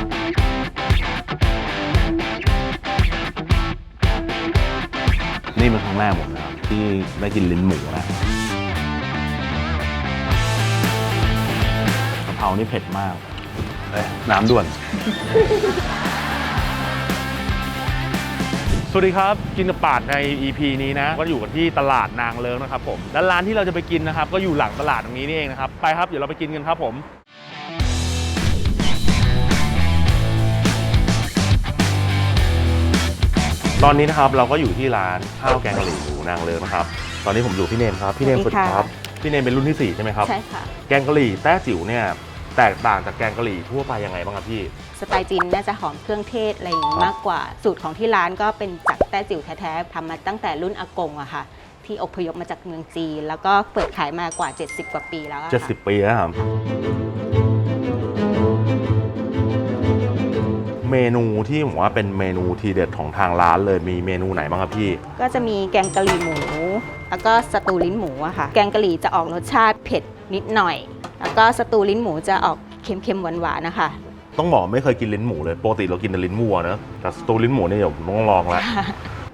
นี่เป็นครั้งแรกผมนะครับที่ได้กินลิ้นหมูนะกะเพรานี่เผ็ดมากเอ้ยน้ำด่วน สวัสดีครับ กินกับปาดใน EP นี้นะ ก็อยู่กันที่ตลาดนางเลิงนะครับผม และร้านที่เราจะไปกินนะครับ ก็อยู่หลังตลาดตรงนี้นี่เองนะครับ ไปครับ เดี๋ยวเราไปกินกันครับผม ตอนนี้นะครับเราก็อยู่ที่ร้านข้าวแกงกะหรี่หมูนางเลิงนะครับ ตอนนี้ผมอยู่พี่เนมครับพี่เนมสสวัวัสสดีดีค่ะครับพี่เนมเป็นรุ่นที่สี่ใช่ไหมครับ ใช่ค่ะ แกงกะหรี่แต้จิ๋วเนี่ยแตกต่างจากแกงกะหรี่ทั่วไปยังไงบ้างครับพี่ สไตล์จีนน่าจะหอมเครื่องเทศอะไรอย่างนี้มากกว่า สูตรของที่ร้านก็เป็นจากแต้จิ๋วแท้ๆทำมาตั้งแต่รุ่นอากงอะค่ะ ที่อพยพมาจากเมืองจีน แล้วก็เปิดขายมากว่า 70 กว่าปีแล้วอะค่ะ 70 ปีแล้วครับ เมนูที่ผมว่าเป็นเมนูทีเด็ดของทางร้านเลยมีเมนูไหนบ้างครับพี่ ก็จะมีแกงกะหรี่หมู แล้วก็สตูลิ้นหมูอะค่ะ แกงกะหรี่จะออกรสชาติเผ็ดนิดหน่อย แล้วก็สตูลิ้นหมูจะออกเค็มๆหวานๆนะคะ ต้องบอกไม่เคยกินลิ้นหมูเลยปกติเรากินแต่ลิ้นวัวนะแต่สตูลิ้นหมูเนี่ยเดี๋ยวผมต้องลองแล้ว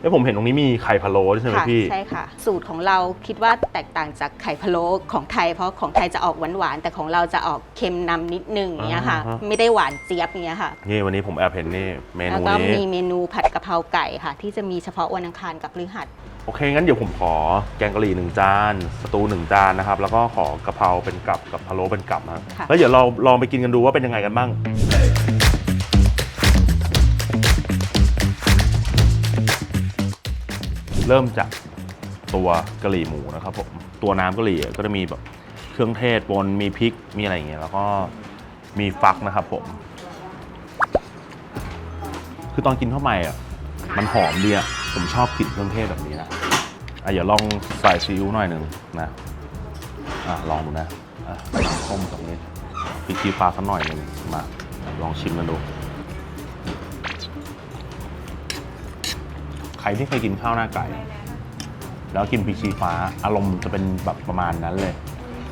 แล้วผมเห็นตรงนี้มีไข่พะโล้ด้วยใช่ไหมค่ะพี่ ใช่ค่ะ สูตรของเราคิดว่าแตกต่างจากไข่พะโล้ของไทย เพราะของไทยจะออกหวานๆแต่ของเราจะออกเค็มนำนิดนึงอย่างเงี้ยค่ะ อ่าฮะ ไม่ได้หวานเจี๊ยบอย่างเงี้ยค่ะ นี่วันนี้ผมแอบเห็นนี่เมแล้วนูก็นี้ มีเมนูผัดกะเพราไก่ค่ะ ที่จะมีเฉพาะวันอังคารกับพฤหัส โอเค งั้นเดี๋ยวผมขอแกงกะหรี่หนึ่งจานสตูหนึ่งจานนะครับ แล้วก็ขอกะเพราเป็นกับกับพะโล้เป็นกับนะค่ะ แล้วเดี๋ยวเราลองไปกินกันดูว่าเป็นยังไงกันบ้าง เริ่มจากตัวกะหรี่หมูนะครับผมตัวน้ำกะหรี่ก็จะมีแบบเครื่องเทศปนมีพริกมีอะไรอย่างเงี้ยแล้วก็มีฟักนะครับผม คือตอนกินเข้าไปอะมันหอมดีอะผมชอบกลิ่นเครื่องเทศแบบนี้นะอะเดี๋ยวลองใส่ซีอิ๊วหน่อยหนึ่งนะอะลองดูนะอะต้มตรงนี้พริกชี้ฟ้าสักหน่อยหนึ่งมาลองชิมกันดู รที่เคยกินข้าวหน้าไก่ แล้วกินพริกชี้ฟ้า อารมณ์จะเป็นแบบประมาณนั้นเลย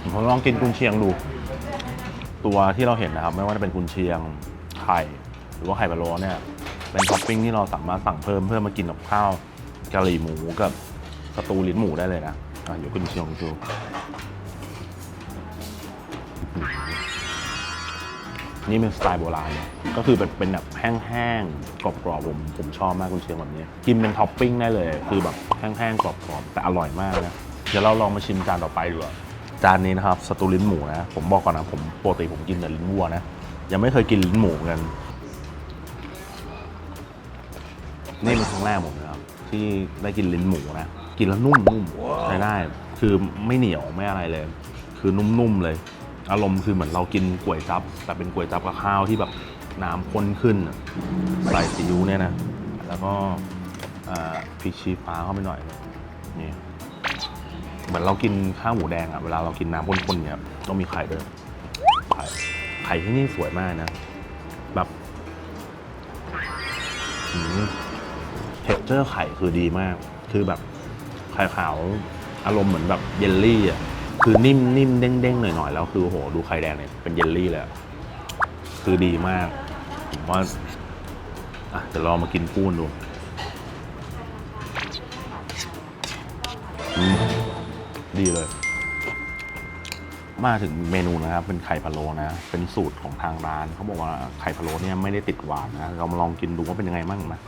ผมลองกินกุนเชียงดู ตัวที่เราเห็นนะครับ ไม่ว่าจะเป็นกุนเชียงไข่หรือว่าไข่ปลาโลเนี่ย เป็นท็อปปิ้งที่เราสามารถสั่งเพิ่มเพื่อมากินกับข้าวกะหรี่หมูกับสตูลิ้นหมูได้เลยนะอะเดี๋ยวกุนเชียงดู นี่เป็นสไตล์โบราณเลยก็คือเป็นเป็นแบบแห้งๆกรอบๆผมผมชอบมากคุณเชียงแบบนี้ กินเป็นท็อปปิ้งได้เลย คือแบบแห้งๆกรอบๆแต่อร่อยมากนะเดี๋ยวเราลองมาชิมจานต่อไปดูอะจานนี้นะครับสตูลิ้นหมูนะผมบอกก่อนนะผมปกติผมกินแต่ลิ้นวัวนะยังไม่เคยกินลิ้นหมูกัน นี่เป็นครั้งแรกผมนะครับ ที่ได้กินลิ้นหมูนะกินแล้วนุ่มนุ่มใช้ได้ คือไม่เหนียวไม่อะไรเลย คือนุ่มๆเลย อารมณ์คือเหมือนเรากินก๋วยจับ แต่เป็นก๋วยจับกับข้าวที่แบบน้ำข้นขึ้นอะใส่ซีอิ๊วเนี่ยนะ แล้วก็อ่าพริกชี้ฟ้าเข้าไปหน่อยนี่เหมือนเรากินข้าวหมูแดงอะเวลาเรากินน้ำข้นๆเนี่ยต้องมีไข่ด้วยไข่ไข่ที่นี่สวยมากนะ แบบเท็กเจอร์ไข่คือดีมาก คือแบบไข่ขาวอารมณ์เหมือนแบบเยลลี่อะ คือนิ่มนิ่มเด้งเด้งหน่อยหน่อยแล้วคือโอ้โหดูไข่แดงเนี่ยเป็นเยลลี่เลยอะคือดีมากผมว่าอะเดี๋ยวลองมากินปูนดูดีเลย มาถึงเมนูนะครับ เป็นไข่พะโล้นะ เป็นสูตรของทางร้านเขาบอกว่าไข่พะโล้เนี่ยไม่ได้ติดหวานนะเรามาลองกินดูว่าเป็นยังไงบ้างนะ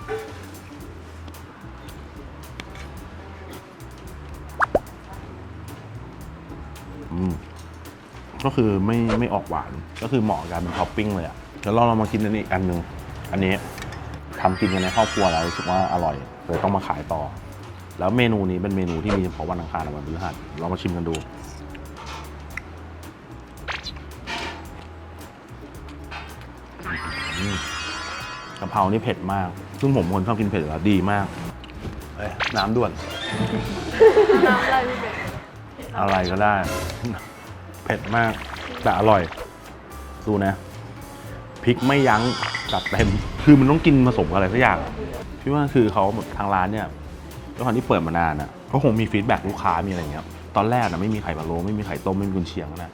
ก็คือไม่ไม่ออกหวาน ก็คือเหมาะกับการเป็นท็อปปิ้งเลยอะ่ะแล้วเราเรามากินอันนี้อีกอันหนึ่งอันนี้ทำกินกันในครอบครัวแล้วรู้สึกว่าอร่อยเลยต้องมาขายต่อ แล้วเมนูนี้เป็นเมนูที่มีเฉพาะวันอังคารกับวันพฤหัสเรามาชิมกันดูกะเพรานี่เผ็ดมาก ซึ่งผมคนชอบกินเผ็ดอยู่แล้วดีมาก เอ้ยน้ำด่วน น้ำอะไร อะไรก็ได้ เผ็ดมาก แต่อร่อย ดูนะพริกไม่ยั้งจัดเต็ม คือมันต้องกินผสมกับอะไรสักอย่างพี่ว่าคือเขาทางร้านเนี่ยด้วยความที่เปิดมานานอะเขาคงมีฟีดแบ็กลูกค้ามีอะไรเงี้ยตอนแรกนะไม่มีไข่พะโลไม่มีไข่ต้มไม่มีกุนเชียงนะ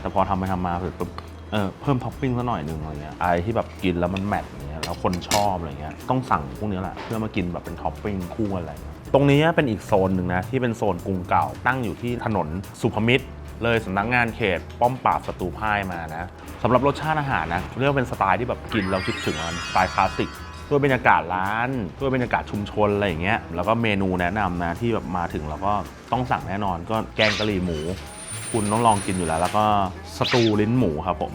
แต่พอทำไปทำมาเสร็จปุ๊บเออเพิ่มท็อปปิ้งซะหน่อยหนึงอะไรเงี้ยไรที่แบบกินแล้วมันแมทอย่างเงี้ยแล้วคนชอบอะไรเงี้ยต้องสั่งพวกนี้แหละเพื่อมากินแบบเป็นท็อปปิ้งคู่อะไรเงี้ย รงนี้เป็นอีกโซนหนึ่งนะ ที่เป็นโซนกรุงเก่า ตั้งอยู่ที่ถนนสุพมิตร เลยสำนักงานเขต ป้อมปราบศัตรูพ่ายมานะสำหรับรสชาติอาหารนะเรียกว่าเป็นสไตล์ที่แบบกินแล้วคิดถึงมันสไตล์คลาสสิกด้วยบรรยากาศร้านด้วยบรรยากาศชุมชนอะไรอย่างเงี้ยแล้วก็เมนูแนะนำนะที่แบบมาถึงแล้วก็ต้องสั่งแน่นอน ก็แกงกะหรี่หมู คุณต้องลองกินอยู่แล้ว แล้วก็สตูลิ้นหมูครับผม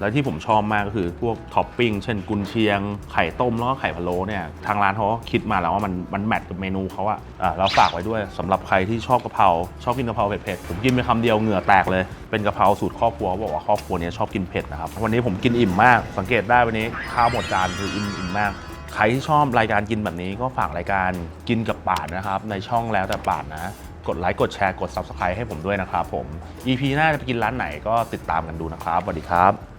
แล้วที่ผมชอบมากก็คือพวกท็อปปิ้งเช่นกุนเชียง ไข่ต้มแล้วก็ไข่พะโล้เนี่ยทางร้านเขาก็คิดมาแล้วว่ามันมันแมทกับเมนูเขาอะอะเราฝากไว้ด้วยสำหรับใครที่ชอบกะเพราชอบกินกะเพราเผ็ดๆผมกินไปคำเดียวเหงื่อแตกเลย เป็นกะเพราสูตรครอบครัวเขาบอกว่าครอบครัวเนี้ชอบกินเผ็ดนะครับวันนี้ผมกินอิ่มมาก สังเกตได้วันนี้ข้าวหมดจานคืออิ่มอิ่มมาก ใครที่ชอบรายการกินแบบนี้ก็ฝากรายการกินกับปาดนะครับในช่องแล้วแต่ปาดนะ กดไลค์กดแชร์กด Subscribe ให้ผมด้วยนะครับผม EP หน้าจะไปกินร้านไหนก็ติดตามกันดูนะครับสวัสดีครับ